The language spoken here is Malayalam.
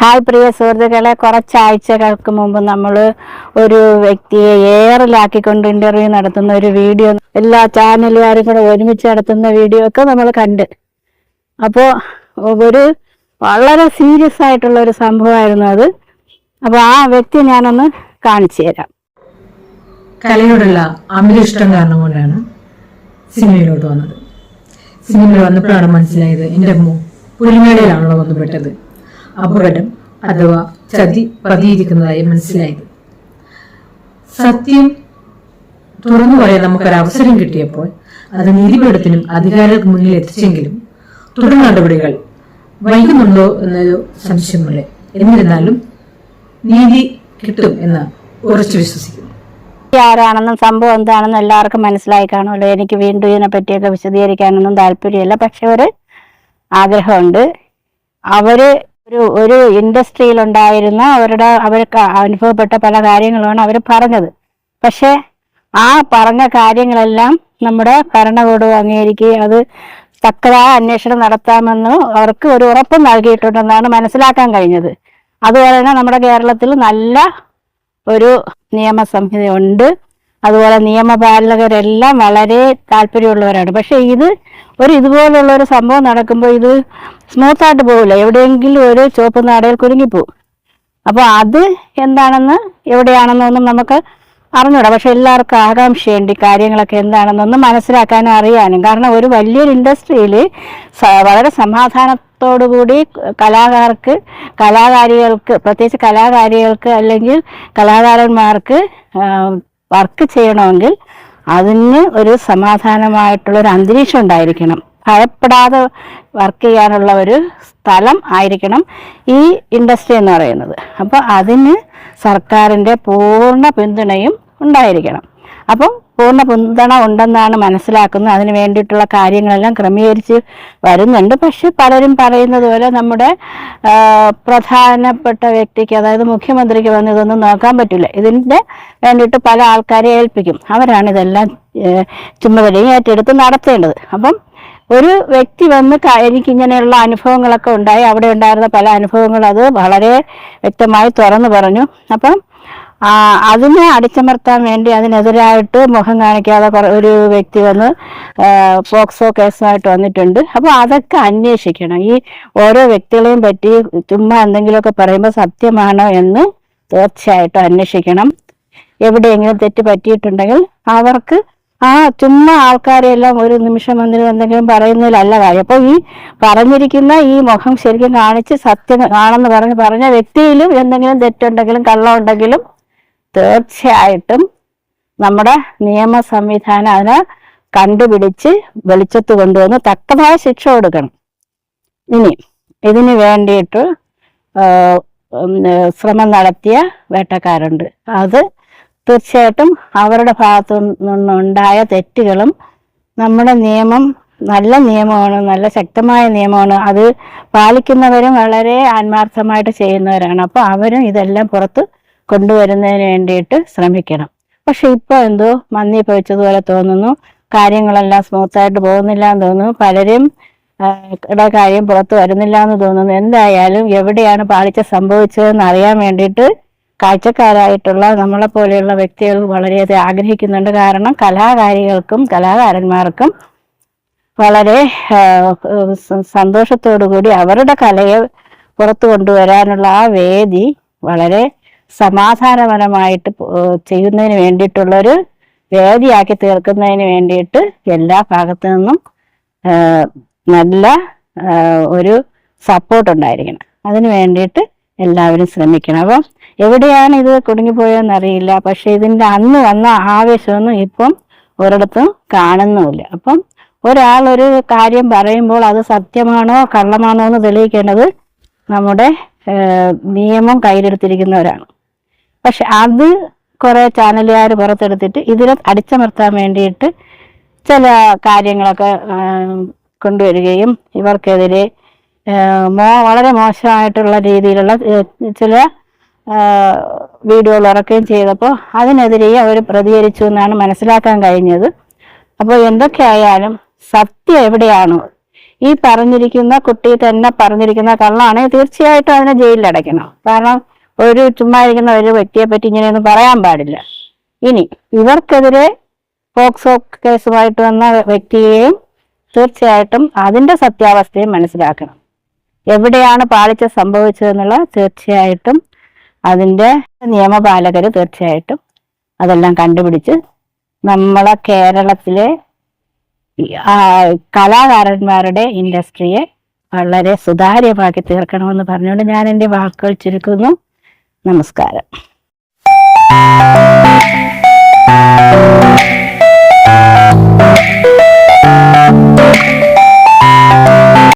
ഹായ് പ്രിയ സുഹൃത്തുക്കളെ കുറച്ചാഴ്ചകൾക്ക് മുമ്പ് നമ്മൾ ഒരു വ്യക്തിയെ ഏറിലാക്കിക്കൊണ്ട് ഇന്റർവ്യൂ നടത്തുന്ന ഒരു വീഡിയോ എല്ലാ ചാനലുകാരും കൂടെ ഒരുമിച്ച് നടത്തുന്ന വീഡിയോ ഒക്കെ നമ്മൾ കണ്ട്. അപ്പോൾ ഒരു വളരെ സീരിയസ് ആയിട്ടുള്ള ഒരു സംഭവമായിരുന്നു അത്. അപ്പോൾ ആ വ്യക്തി ഞാനൊന്ന് കാണിച്ചു തരാം. കലയോടുള്ള അമിതിഷ്ടം കാരണം കൊണ്ടാണ് സിനിമയിലോട്ട് വന്നത്. സിനിമയിൽ വന്നപ്പോഴാണ് മനസ്സിലായത് എന്റെ അമ്മ പുലിമേടയിലാണല്ലോ വന്നുപെട്ടത് അപകടം അഥവാ ചതി പതിയിരിക്കുന്നതായി മനസ്സിലായത്. സത്യം തുറന്നു പറയാൻ നമുക്കൊരവസരം കിട്ടിയപ്പോൾ അത് നീതിപീഠത്തിനും അധികാരികൾക്ക് മുന്നിൽ എത്തിച്ചെങ്കിലും തുടർ നടപടികൾ വൈകുന്നുണ്ടോ എന്നൊരു സംശയമുണ്ട്. എന്നിരുന്നാലും നീതി കിട്ടും എന്ന് ഉറച്ചു വിശ്വസിക്കുന്നു. ആരാണെന്നും സംഭവം എന്താണെന്നും എല്ലാവർക്കും മനസ്സിലായി കാണുമല്ലോ. എനിക്ക് വീണ്ടും ഇതിനെ പറ്റിയൊക്കെ വിശദീകരിക്കാനൊന്നും താല്പര്യമില്ല. പക്ഷെ ഒരു ആഗ്രഹമുണ്ട്. അവർ ഒരു ഒരു ഇൻഡസ്ട്രിയിൽ ഉണ്ടായിരുന്ന അവരുടെ അവർക്ക് അനുഭവപ്പെട്ട പല കാര്യങ്ങളുമാണ് അവർ പറഞ്ഞത്. പക്ഷെ ആ പറഞ്ഞ കാര്യങ്ങളെല്ലാം നമ്മുടെ ഭരണകൂടം അംഗീകരിക്കുകയും അത് തക്കതായ അന്വേഷണം നടത്താമെന്ന് അവർക്ക് ഒരു ഉറപ്പും നൽകിയിട്ടുണ്ടെന്നാണ് മനസ്സിലാക്കാൻ കഴിഞ്ഞത്. അതുപോലെ തന്നെ നമ്മുടെ കേരളത്തിൽ നല്ല ഒരു നിയമസംഹിതയുണ്ട് അതുപോലെ നിയമപാലകരെല്ലാം വളരെ താല്പര്യമുള്ളവരാണ്. പക്ഷേ ഇത് ഒരു ഇതുപോലുള്ള ഒരു സംഭവം നടക്കുമ്പോൾ ഇത് സ്മൂത്ത് ആയിട്ട് പോകില്ല എവിടെയെങ്കിലും ഒരു ചുവപ്പ് നാടയിൽ കുരുങ്ങിപ്പോവും. അപ്പോൾ അത് എന്താണെന്ന് എവിടെയാണെന്നൊന്നും നമുക്ക് അറിഞ്ഞൂടാ. പക്ഷെ എല്ലാവർക്കും ആകാംക്ഷയുണ്ട് ഈ കാര്യങ്ങളൊക്കെ എന്താണെന്നൊന്ന് മനസ്സിലാക്കാനും അറിയാനും. കാരണം ഒരു വലിയൊരു ഇൻഡസ്ട്രിയിൽ വളരെ സമാധാനത്തോടുകൂടി കലാകാർക്ക് കലാകാരികൾക്ക് പ്രത്യേകിച്ച് കലാകാരികൾക്ക് അല്ലെങ്കിൽ കലാകാരന്മാർക്ക് വർക്ക് ചെയ്യണമെങ്കിൽ അതിന് ഒരു സമാധാനമായിട്ടുള്ള ഒരു അന്തരീക്ഷം ഉണ്ടായിരിക്കണം. ഭയപ്പെടാതെ വർക്ക് ചെയ്യാനുള്ള ഒരു സ്ഥലം ആയിരിക്കണം ഈ ഇൻഡസ്ട്രി എന്ന് പറയുന്നത്. അപ്പോൾ അതിന് സർക്കാരിന്റെ പൂർണ പിന്തുണയും ഉണ്ടായിരിക്കണം. അപ്പം പൂർണ പിന്തുണ ഉണ്ടെന്നാണ് മനസ്സിലാക്കുന്നത്. അതിന് വേണ്ടിയിട്ടുള്ള കാര്യങ്ങളെല്ലാം ക്രമീകരിച്ച് വരുന്നുണ്ട്. പക്ഷെ പലരും പറയുന്നത് പോലെ നമ്മുടെ പ്രധാനപ്പെട്ട വ്യക്തിക്ക് അതായത് മുഖ്യമന്ത്രിക്ക് വന്ന് ഇതൊന്നും നോക്കാൻ പറ്റില്ല. ഇതിന്റെ വേണ്ടിയിട്ട് പല ആൾക്കാരെ ഏൽപ്പിക്കും. അവരാണ് ഇതെല്ലാം ചുമതലയും ഏറ്റെടുത്ത് നടത്തേണ്ടത്. അപ്പം ഒരു വ്യക്തി വന്ന് എനിക്കിങ്ങനെയുള്ള അനുഭവങ്ങളൊക്കെ ഉണ്ടായി. അവിടെ ഉണ്ടായിരുന്ന പല അനുഭവങ്ങളും അത് വളരെ വ്യക്തമായി തുറന്നു പറഞ്ഞു. അപ്പം അതിനെ അടിച്ചമർത്താൻ വേണ്ടി അതിനെതിരായിട്ട് മുഖം കാണിക്കാതെ ഒരു വ്യക്തി വന്ന് പോക്സോ കേസുമായിട്ട് വന്നിട്ടുണ്ട്. അപ്പോൾ അതൊക്കെ അന്വേഷിക്കണം. ഈ ഓരോ വ്യക്തികളെയും പറ്റി ചുമ്മാ എന്തെങ്കിലുമൊക്കെ പറയുമ്പോൾ സത്യമാണോ എന്ന് തീർച്ചയായിട്ടും അന്വേഷിക്കണം. എവിടെയെങ്കിലും തെറ്റ് പറ്റിയിട്ടുണ്ടെങ്കിൽ അവർക്ക് ആ ചുമ്മാ ആൾക്കാരെ എല്ലാം ഒരു നിമിഷം വന്നിട്ട് എന്തെങ്കിലും പറയുന്നതിലല്ല കാര്യം. അപ്പോൾ ഈ പറഞ്ഞിരിക്കുന്ന ഈ മുഖം ശരിക്കും കാണിച്ച് സത്യം ആണെന്ന് പറഞ്ഞ് പറഞ്ഞ വ്യക്തിയിലും എന്തെങ്കിലും തെറ്റുണ്ടെങ്കിലും കള്ളമുണ്ടെങ്കിലും തീർച്ചയായിട്ടും നമ്മുടെ നിയമ സംവിധാനം അതിനെ കണ്ടുപിടിച്ച് വെളിച്ചത്ത് കൊണ്ടുവന്ന് തക്കതായ ശിക്ഷ കൊടുക്കണം. ഇനി ഇതിന് വേണ്ടിയിട്ട് ശ്രമം നടത്തിയ വേട്ടക്കാരുണ്ട്. അത് തീർച്ചയായിട്ടും അവരുടെ ഭാഗത്തു നിന്നുണ്ടായ തെറ്റുകളും നമ്മുടെ നിയമം നല്ല നിയമമാണ് നല്ല ശക്തമായ നിയമമാണ്. അത് പാലിക്കുന്നവരും വളരെ ആത്മാർത്ഥമായിട്ട് ചെയ്യുന്നവരാണ്. അപ്പോൾ അവരും ഇതെല്ലാം പുറത്ത് കൊണ്ടുവരുന്നതിന് വേണ്ടിയിട്ട് ശ്രമിക്കണം. പക്ഷെ ഇപ്പോൾ എന്തോ മന്ദി പഴിച്ചതുപോലെ തോന്നുന്നു. കാര്യങ്ങളെല്ലാം സ്മൂത്തായിട്ട് പോകുന്നില്ല എന്ന് തോന്നുന്നു. പലരും ഇട കാര്യം പുറത്തു വരുന്നില്ല എന്ന് തോന്നുന്നു. എന്തായാലും എവിടെയാണ് പാളിച്ച സംഭവിച്ചതെന്ന് അറിയാൻ വേണ്ടിയിട്ട് കാഴ്ചക്കാരായിട്ടുള്ള നമ്മളെ പോലെയുള്ള വ്യക്തികൾ വളരെയധികം ആഗ്രഹിക്കുന്നുണ്ട്. കാരണം കലാകാരികൾക്കും കലാകാരന്മാർക്കും വളരെ സന്തോഷത്തോടു കൂടി അവരുടെ കലയെ പുറത്തു കൊണ്ടുവരാനുള്ള ആ വേദി വളരെ സമാധാനപരമായിട്ട് ചെയ്യുന്നതിന് വേണ്ടിയിട്ടുള്ളൊരു വേദിയാക്കി തീർക്കുന്നതിന് വേണ്ടിയിട്ട് എല്ലാ ഭാഗത്തു നിന്നും നല്ല ഒരു സപ്പോർട്ട് ഉണ്ടായിരിക്കണം അതിന് വേണ്ടിയിട്ട് എല്ലാവരും ശ്രമിക്കണം. അപ്പം എവിടെയാണ് ഇത് കുടുങ്ങിപ്പോയതെന്ന് അറിയില്ല പക്ഷെ ഇതിന്റെ അന്ന് വന്ന ആവേശമൊന്നും ഇപ്പം ഒരിടത്തും കാണുന്നുമില്ല. അപ്പം ഒരാൾ ഒരു കാര്യം പറയുമ്പോൾ അത് സത്യമാണോ കള്ളമാണോ എന്ന് തെളിയിക്കേണ്ടത് നമ്മുടെ നിയമം കയ്യിലെടുത്തിരിക്കുന്നവരാണ്. പക്ഷെ അത് കുറെ ചാനലുകാർ പുറത്തെടുത്തിട്ട് ഇതിനെ അടിച്ചമർത്താൻ വേണ്ടിയിട്ട് ചില കാര്യങ്ങളൊക്കെ കൊണ്ടുവരികയും ഇവർക്കെതിരെ മോ വളരെ മോശമായിട്ടുള്ള രീതിയിലുള്ള ചില വീഡിയോകൾ ഇറക്കുകയും ചെയ്തപ്പോൾ അതിനെതിരെ അവർ പ്രതികരിച്ചു എന്നാണ് മനസ്സിലാക്കാൻ കഴിഞ്ഞത്. അപ്പോൾ എന്തൊക്കെയായാലും സത്യം എവിടെയാണോ? ഈ പറഞ്ഞിരിക്കുന്ന കുട്ടി തന്നെ പറഞ്ഞിരിക്കുന്ന കള്ളാണെങ്കിൽ തീർച്ചയായിട്ടും അതിനെ ജയിലിൽ അടയ്ക്കണം കാരണം ഒരു ചുമ്മാ ഇരിക്കുന്ന ഒരു വ്യക്തിയെ പറ്റി ഇങ്ങനെയൊന്നും പറയാൻ പാടില്ല. ഇനി ഇവർക്കെതിരെ പോക്സോ കേസുമായിട്ട് വന്ന വ്യക്തിയെയും തീർച്ചയായിട്ടും അതിന്റെ സത്യാവസ്ഥയും മനസ്സിലാക്കണം. എവിടെയാണ് പാളിച്ച സംഭവിച്ചതെന്നുള്ള തീർച്ചയായിട്ടും അതിന്റെ നിയമപാലകർ തീർച്ചയായിട്ടും അതെല്ലാം കണ്ടുപിടിച്ച് നമ്മളെ കേരളത്തിലെ കലാകാരന്മാരുടെ ഇൻഡസ്ട്രിയെ വളരെ സുതാര്യമാക്കി തീർക്കണമെന്ന് പറഞ്ഞുകൊണ്ട് ഞാൻ എന്റെ വാക്കുകൾ ചുരുക്കുന്നു. നമസ്കാരം